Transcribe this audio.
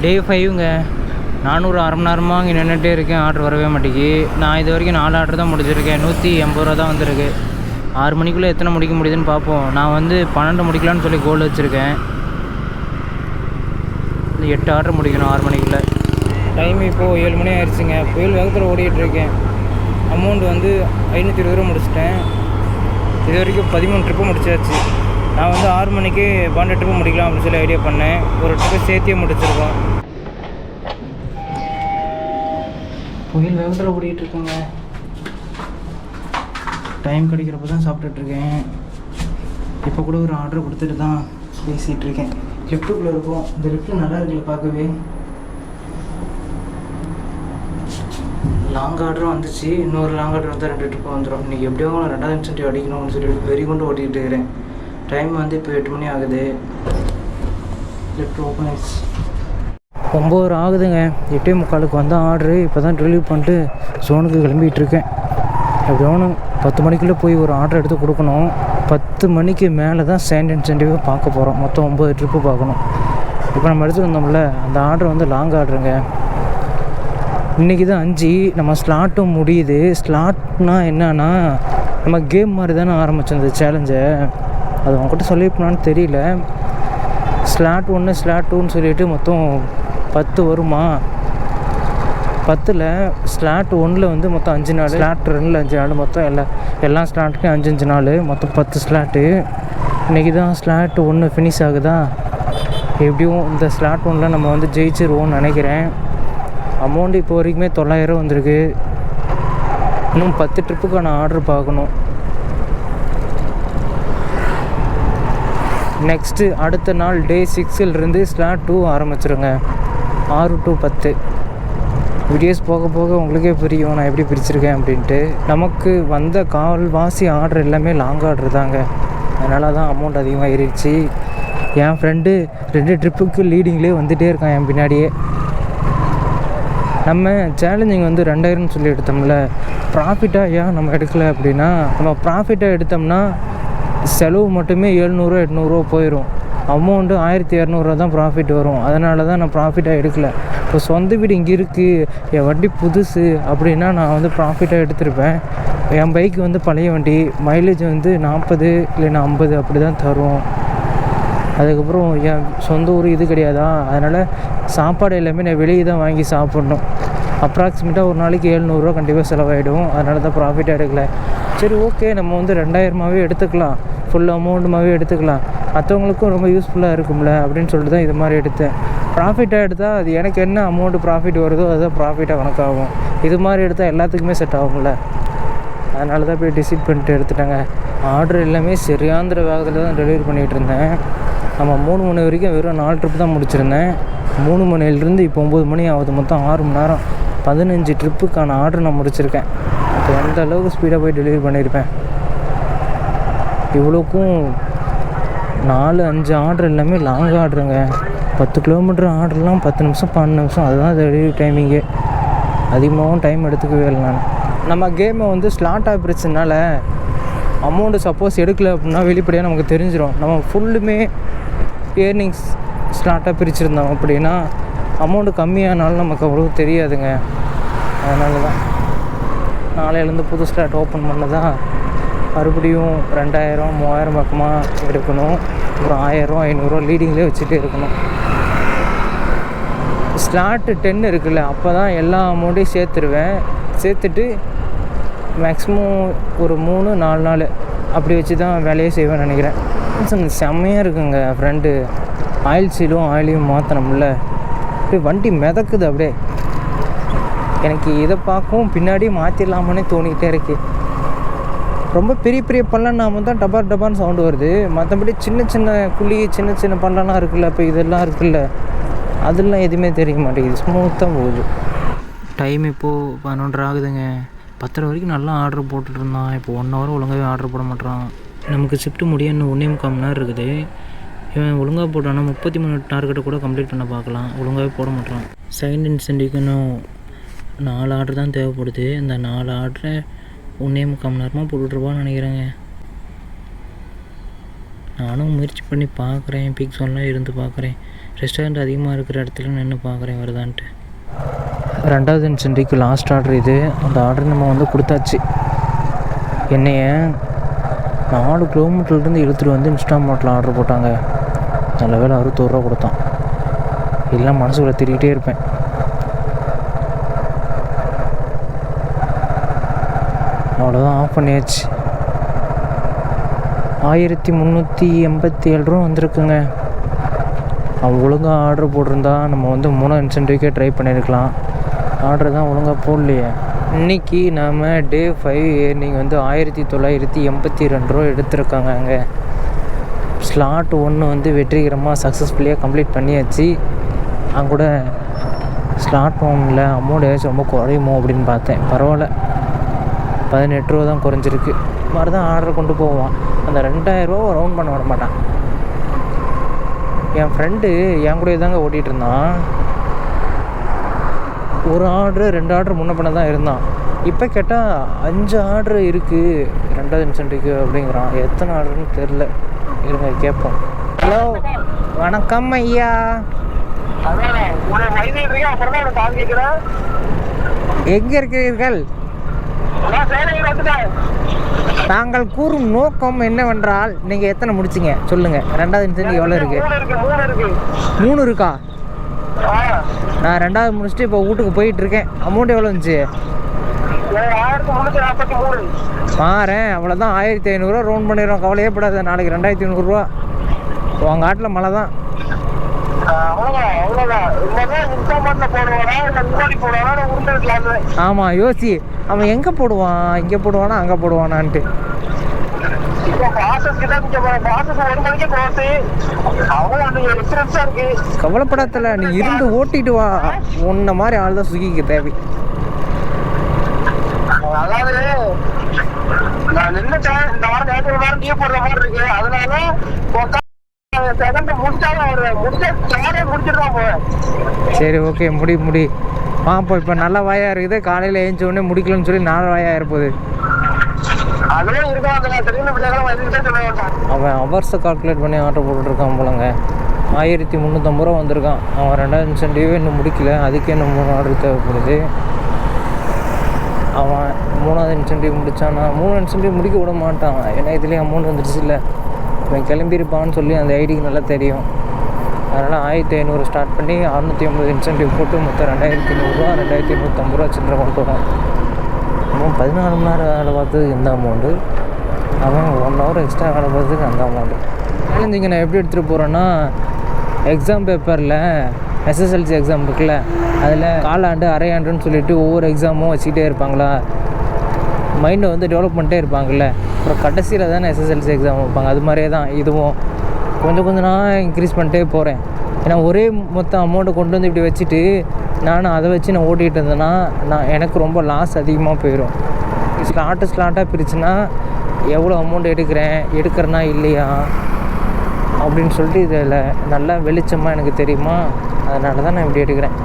டே ஃபைவ்ங்க நானூறு அரை மணி நேரமாக இங்கே நின்றுட்டே இருக்கேன். ஆர்டர் வரவே மாட்டேங்கி நான் இது வரைக்கும் நாலு ஆர்டர் தான் முடிச்சிருக்கேன். நூற்றி எண்பது ரூபா தான் வந்திருக்கு. ஆறு மணிக்குள்ளே எத்தனை முடிக்க முடியுதுன்னு பார்ப்போம். நான் வந்து பன்னெண்டு முடிக்கலான்னு சொல்லி கோல் வச்சுருக்கேன். எட்டு ஆர்டர் முடிக்கணும் ஆறு மணிக்குள்ளே. டைம் இப்போது ஏழு மணி ஆயிடுச்சுங்க. புயல் வேகத்தில் ஓடிட்டுருக்கேன். அமௌண்ட் வந்து ஐநூற்றி இருபது ரூபா முடிச்சிட்டேன். இது வரைக்கும் பதிமூணு ட்ரிப்பு முடிச்சாச்சு. நான் வந்து ஆறு மணிக்கு பன்னெண்டு ட்ரிப்பு முடிக்கலாம் அப்படின்னு சொல்லி ஐடியா பண்ணேன். ஒரு ட்ரிப்பு சேர்த்தியே முடிச்சிருக்கோம். புயல் வேகத்தில் ஓடிக்கிட்டு இருக்கோங்க. டைம் கிடைக்கிறப்ப தான் சாப்பிட்டுட்ருக்கேன் இப்போ கூட ஒரு ஆர்டர் கொடுத்துட்டு தான் பேசிகிட்டு இருக்கேன். லிஃப்ட்டுக்குள்ளே இருக்கும். இந்த லிஃப்ட்டு நல்லா இருக்குல்ல பார்க்கவே. லாங் ஆர்டரும் வந்துச்சு. இன்னொரு லாங் ஆர்டர் வந்து ரெண்டு ட்ரிப்பு வந்துடும் இன்றைக்கி எப்படியோ ரெண்டாவது இன்சென்டிவ் அடிக்கணும்னு சொல்லி வெறி கொண்டு ஓட்டிகிட்டு இருக்கிறேன். டைம் வந்து இப்போ எட்டு மணி ஆகுது. ஒம்பது ஆகுதுங்க. எட்டே முக்காலுக்கு வந்த ஆர்டரு இப்போ தான் டெலிவரி பண்ணிட்டு சோனுக்கு கிளம்பிட்டு இருக்கேன். எப்படியோன்னு பத்து மணிக்குள்ளே போய் ஒரு ஆர்டர் எடுத்து கொடுக்கணும். பத்து மணிக்கு மேலே தான் சேண்ட் இன்சென்டிவாக பார்க்க போகிறோம் மொத்தம் ஒம்பது ட்ரிப்பு பார்க்கணும். இப்போ நம்ம எடுத்துகிட்டு வந்தோம்ல அந்த ஆர்டர் வந்து லாங் ஆர்டருங்க இன்றைக்கி தான் அஞ்சு. நம்ம ஸ்லாட்டும் முடியுது. ஸ்லாட்னால் என்னன்னா நம்ம கேம் மாதிரி தானே ஆரம்பித்தோம் இந்த சேலஞ்சை அது உங்ககிட்ட சொல்லியிருப்பான்னு தெரியல. ஸ்லாட் ஒன்று ஸ்லாட் டூன்னு சொல்லிட்டு மொத்தம் பத்து வருமா? பத்தில் ஸ்லாட் ஒன்றில் வந்து மொத்தம் அஞ்சு நாள். ஸ்லாட் ரெண்டில் அஞ்சு நாள் மொத்தம் எல்லா எல்லா ஸ்லாட்டுக்கும் அஞ்சு அஞ்சு நாள். மொத்தம் பத்து ஸ்லாட்டு. இன்றைக்கி தான் ஸ்லாட் ஒன்று ஃபினிஷ் ஆகுதா? எப்படியும் இந்த ஸ்லாட் ஒன்றில் நம்ம வந்து ஜெயிச்சிருவோம்னு நினைக்கிறேன். அமௌண்ட் இப்போ வரைக்குமே தொள்ளாயிரம் வந்திருக்கு. இன்னும் பத்து ட்ரிப்புக்கான ஆர்டர் பார்க்கணும். நெக்ஸ்ட்டு அடுத்த நாள் டே சிக்ஸிலிருந்து ஸ்லாட் டூ ஆரம்பிச்சிருங்க. ஆறு டு பத்து. வீடியோஸ் போக போக உங்களுக்கே புரியும் நான் எப்படி பிரிச்சிருக்கேன் அப்படின்ட்டு. நமக்கு வந்த கால்வாசி ஆர்டர் எல்லாமே லாங் ஆர்டர் தாங்க. அதனால தான் அமௌண்ட் அதிகமாக ஏறிடுச்சு என் ஃப்ரெண்டு ரெண்டு ட்ரிப்புக்கு லீடிங்லேயே வந்துகிட்டே இருக்கான் என் பின்னாடியே. நம்ம சேலஞ்சிங் வந்து ரெண்டாயிரம்னு சொல்லி எடுத்தோம்ல. ப்ராஃபிட்டாக ஏன் நம்ம எடுக்கலை அப்படின்னா நம்ம ப்ராஃபிட்டாக எடுத்தோம்னா செலவு மட்டுமே எழுநூறுவா எட்நூறுவா போயிடும் அமௌண்ட்டு ஆயிரத்தி இரநூறுவா தான் ப்ராஃபிட் வரும். அதனால தான் நான் ப்ராஃபிட்டாக எடுக்கல. இப்போ சொந்த வீடு இங்கே இருக்குது என் வண்டி புதுசு அப்படின்னா நான் வந்து ப்ராஃபிட்டாக எடுத்திருப்பேன். என் பைக் வந்து பழைய வண்டி மைலேஜ் வந்து நாற்பது இல்லைன்னா ஐம்பது அப்படி தான் தரும். அதுக்கப்புறம் என் சொந்த ஊர் இது கிடையாதா? அதனால் சாப்பாடு எல்லாமே நான் வெளியே தான் வாங்கி சாப்பிட்ணும். அப்ராக்சிமேட்டாக ஒரு நாளைக்கு எழுநூறுவா கண்டிப்பாக செலவாயிடும். அதனால தான் ப்ராஃபிட்டாக எடுக்கல. சரி ஓகே நம்ம வந்து ரெண்டாயிரமாவே எடுத்துக்கலாம். ஃபுல் அமௌண்ட்டுமாகவே எடுத்துக்கலாம். மற்றவங்களுக்கும் ரொம்ப யூஸ்ஃபுல்லாக இருக்கும்ல அப்படின்னு சொல்லிட்டு தான் இது மாதிரி எடுத்தேன். ப்ராஃபிட்டாக எடுத்தால் அது எனக்கு என்ன அமௌண்ட்டு ப்ராஃபிட் வருதோ அதுதான் ப்ராஃபிட்டாக கணக்காகும். இது மாதிரி எடுத்தால் எல்லாத்துக்குமே செட் ஆகும்ல. அதனால தான் போய் டிசைட் பண்ணிட்டு எடுத்துட்டாங்க. ஆர்டர் எல்லாமே சரியாந்திர வேகத்தில் தான் டெலிவரி பண்ணிகிட்டு இருந்தேன். நம்ம மூணு மணி வரைக்கும் வெறும் நாலு ட்ரிப் தான் முடிச்சிருந்தேன். மூணு மணிலேருந்து இப்போ ஒம்பது மணி ஆகுது. மொத்தம் ஆறு மணி நேரம். பதினஞ்சு ட்ரிப்புக்கான ஆர்டர் நான் முடிச்சிருக்கேன். இப்போ எந்த அளவுக்கு ஸ்பீடாக போய் டெலிவரி பண்ணியிருப்பேன்? இவ்வளோக்கும் நாலு அஞ்சு ஆர்டர் எல்லாமே லாங் ஆர்டருங்க பத்து கிலோமீட்டர் ஆர்டர்லாம் பத்து நிமிஷம் பன்னெண்டு நிமிஷம். அதுதான் டெலிவரி டைமிங்கே அதிகமாகவும் டைம் எடுத்துக்கவே இல்லை நான். நம்ம கேமை வந்து ஸ்லாட்டாக பிரிச்சதுனால அமௌண்ட்டு சப்போஸ் எடுக்கல அப்படின்னா வெளிப்படையாக நமக்கு தெரிஞ்சிடும் நம்ம ஃபுல்லுமே ஏர்னிங்ஸ் ஸ்லாட்டாக பிரிச்சுருந்தோம் அப்படின்னா அமௌண்ட்டு கம்மியானாலும் நமக்கு அவ்வளோ தெரியாதுங்க. அதனால தான் நாளையிலேருந்து புது ஸ்லாட் ஓப்பன் பண்ணதான் மறுபடியும் ரெண்டாயிரம் மூவாயிரம் பக்கமாக எடுக்கணும். ஒரு ஆயிரம் ஐநூறுரூவா லீடிங்லேயே வச்சுட்டு இருக்கணும். ஸ்லாட்டு டென் இருக்குல்ல அப்போ தான் எல்லா அமௌண்ட்டையும் சேர்த்துருவேன். சேர்த்துட்டு மேக்ஸிமம் ஒரு மூணு நாலு நாள் அப்படி வச்சு தான் வேலையே செய்வேன்னு நினைக்கிறேன். செம்மையாக இருக்குங்க ஃப்ரெண்டு ஆயில் சீலும் ஆயிலையும் மாற்றணும்ல அப்படியே வண்டி மிதக்குது அப்படியே. எனக்கு இதை பார்க்கவும் பின்னாடி மாற்றிடலாமான்னு தோணிக்கிட்டே இருக்குது ரொம்ப பெரிய பெரிய பள்ளம்னாம தான் டபார் டபார்னு சவுண்டு வருது. மற்றபடி சின்ன சின்ன குழி சின்ன சின்ன பள்ளம்லாம் இருக்குல்ல இப்போ இதெல்லாம் இருக்குல்ல அதெல்லாம் எதுவுமே தெரிய மாட்டேங்குது. ஸ்மூத்தாக போகுது. டைம் இப்போது பதினொன்றரை ஆகுதுங்க. பத்தரை வரைக்கும் நல்லா ஆர்டர் போட்டுட்டு இருந்தான். இப்போ ஒன் ஹவர் ஒழுங்காகவே ஆர்டர் போட மாட்டான் நமக்கு ஷிஃப்ட் முடிய இன்னும் ஒன்றே முக்கால் மணி நேரம் இருக்குது. இவன் ஒழுங்காக போட்டானா முப்பத்தி மூணு டார்கெட்டை கூட கம்ப்ளீட் பண்ண பார்க்கலாம். ஒழுங்காகவே போட மாட்டான் செகண்ட் இன்சென்டிவ்க்கு இன்னும் நாலு ஆர்டர் தான் தேவைப்படுது. அந்த நாலு ஆர்டரை ஒன்றே முக்கால் மணி நேரமாக போட்டுட்ருப்பான்னு நினைக்கிறேங்க. நானும் முயற்சி பண்ணி பார்க்குறேன் பிக் இருந்து பார்க்குறேன். ரெஸ்டாரண்ட் அதிகமாக இருக்கிற இடத்துல நின்று பார்க்குறேன் வருதான்ட்டு. ரெண்டாவது இன்சென்டிக்கு லாஸ்ட் ஆர்டர் இது. அந்த ஆர்டர் நம்ம வந்து கொடுத்தாச்சு. என்னைய நாலு கிலோமீட்டர்லேருந்து இழுத்துட்டு வந்து இன்ஸ்டாமார்ட்டில் ஆர்டர் போட்டாங்க. நல்ல வேலை ரூபா கொடுத்தான். எல்லாம் மனசுக்குள்ளே திரிக்கிட்டே இருப்பேன். அவ்வளோதான் ஆஃப் பண்ணியாச்சு. ஆயிரத்தி முந்நூற்றி எண்பத்தி ஏழு ரூபா வந்திருக்குங்க. அவன் ஒழுங்காக ஆர்டர் போட்டிருந்தா நம்ம வந்து மூணு இன்சென்டிவ்க்கே ட்ரை பண்ணியிருக்கலாம். ஆர்டர் தான் ஒழுங்காக போடலையே. இன்னைக்கு நாம் டே ஃபைவ் ஏர்னிங் வந்து ஆயிரத்தி தொள்ளாயிரத்தி எண்பத்தி ரெண்டு ரூபா எடுத்திருக்காங்க அங்கே ஸ்லாட் ஒன்று வந்து வெற்றிகரமாக சக்ஸஸ்ஃபுல்லியாக கம்ப்ளீட் பண்ணியாச்சு. அங்கே கூட ஸ்லாட் ஒன்றில் அமௌண்ட் ஏதாச்சும் ரொம்ப குறையுமோ அப்படின்னு பார்த்தேன். பரவாயில்ல. பதினெட்டு ரூபா தான் குறைஞ்சிருக்கு. மாதிரி தான் ஆர்டர் கொண்டு போவான். அந்த ரெண்டாயிரரூவா ரவுண்ட் பண்ண விட மாட்டான். என் ஃப்ரெண்டு என் கூட தாங்க ஓட்டிகிட்டு இருந்தான். ஒரு ஆர்டரு ரெண்டு ஆர்டர் முன்ன பண்ண தான் இருந்தான். இப்போ கேட்டால் அஞ்சு ஆர்டர் இருக்குது ரெண்டாவது இன்சென்ட்டுக்கு அப்படிங்கிறான். எத்தனை ஆர்டர்னு தெரில இருங்க கேட்போம். ஹலோ வணக்கம் ஐயா. எங்கே இருக்கிறீர்கள்? நாங்கள் கூறும் நோக்கம் என்னவென்றால் நீங்கள் எத்தனை முடிச்சிங்க? சொல்லுங்கள் ரெண்டாவது இன்சென்ட் எவ்வளோ இருக்குது மூணு இருக்கு, மூணு இருக்கா? நான் ரெண்டாவது முடிச்சுட்டு இப்போ வீட்டுக்கு போயிட்டு இருக்கேன் அமௌண்ட் எவ்வளோ இருந்துச்சு? மாறேன். அவ்வளோதான் ஆயிரத்தி ஐநூறுரூவா ரவுண்ட் பண்ணிடுறோம். கவலையே படாது. நாளைக்கு ரெண்டாயிரத்தி ஐநூறுரூவா உங்கள் ஆட்டில் மழை தான். ஆ, அவ்வளவுதான், அவ்வளவுதான். இனிமேதான் இன்ஸ்டாமார்ட்ல போடுவானா, இல்ல முன்னாடி போடுவானா, இல்ல உருண்டை இருக்கலாம்னு. ஆமாம் யோசி அவன் எங்கே போடுவான் இங்கே போடுவானா அங்கே போடுவானான்ட்டு. கவலைப்படாதல நீ இருந்து ஓட்டிட்டு வா உன்ன மாதிரி ஆள் தான் சுகிக்கு தேவை நான் நின்னுட்டேன். இந்த வாரம் ஞாயிற்றுக்கிழமை வாரம் leave போடுற மாதிரி இருக்கு. அதனால முடிச்சாலும். முடிச்ச சாரே ஓகே முடி முடி. பார்ப்போம் இப்போ நல்ல வாயாக இருக்குது. காலையில் ஏஞ்ச உடனே முடிக்கலன்னு சொல்லி நாலு வாயாக இருப்போது அவன் ஹவர்ஸை கால்குலேட் பண்ணி ஆர்டர் போட்டுட்ருக்கான் போலங்க. ஆயிரத்தி முந்நூற்றம்பது ரூபா வந்திருக்கான். அவன் ரெண்டாவது இன்சென்டிவே இன்னும் முடிக்கல. அதுக்கே இன்னும் மூணு ஆர்டர் தேவைப்படுது? அவன் மூணாவது இன்சென்டிவ் முடிச்சானா? மூணு இன்சென்டிவ் முடிக்க விட மாட்டான். ஏன்னா இதுலேயே அமௌண்ட் வந்துடுச்சு இல்லை இவன் கிளம்பியிருப்பான்னு சொல்லி அந்த ஐடிக்கு நல்லா தெரியும். அதனால் ஆயிரத்தி ஐநூறு ஸ்டார்ட் பண்ணி அறநூற்றி ஐம்பது இன்சென்டிவ் போட்டு மொத்தம் ரெண்டாயிரத்தி நூறுரூவா ரெண்டாயிரத்தி நூற்றம்பது ரூபா சில்லறை கொண்டு வரான் அவன் பதினாலு மணி நேரம் வேலை பார்த்ததுக்கு இந்த அமௌண்ட்டு அவன் ஒன் ஹவர் எக்ஸ்ட்ரா வேலை பார்த்ததுக்கு அந்த அமௌண்ட்டு சேலஞ்சிங்க நான் எப்படி எடுத்துகிட்டு போகிறேன்னா எக்ஸாம் பேப்பரில் எஸ்எஸ்எல்சி எக்ஸாம் இருக்குல்ல அதில் காலாண்டு அரையாண்டுன்னு சொல்லிட்டு ஒவ்வொரு எக்ஸாமும் வச்சுக்கிட்டே இருப்பாங்களா? மைண்டை வந்து டெவலப் பண்ணிட்டே இருப்பாங்கல்ல. அப்புறம் கடைசியில் தானே எஸ்எஸ்எல்சி எக்ஸாம் வைப்பாங்க. அது மாதிரியே தான் இதுவும். கொஞ்சம் கொஞ்சம் நான் இன்க்ரீஸ் பண்ணிட்டே போகிறேன் ஏன்னா ஒரே மொத்த அமௌண்ட்டை கொண்டு வந்து இப்படி வச்சுட்டு நான் அதை வச்சு நான் ஓட்டிகிட்டு இருந்தேன்னா நான் எனக்கு ரொம்ப லாஸ் அதிகமாக போயிடும் ஸ்லாட்டு ஸ்லாட்டாக பிரிச்சுன்னா எவ்வளோ அமௌண்ட் எடுக்கிறேன் எடுக்கிறேன்னா இல்லையா? அப்படின்னு சொல்லிட்டு இதில் நல்லா வெளிச்சமாக எனக்கு தெரியுமா? அதனால தான் நான் இப்படி எடுக்கிறேன்.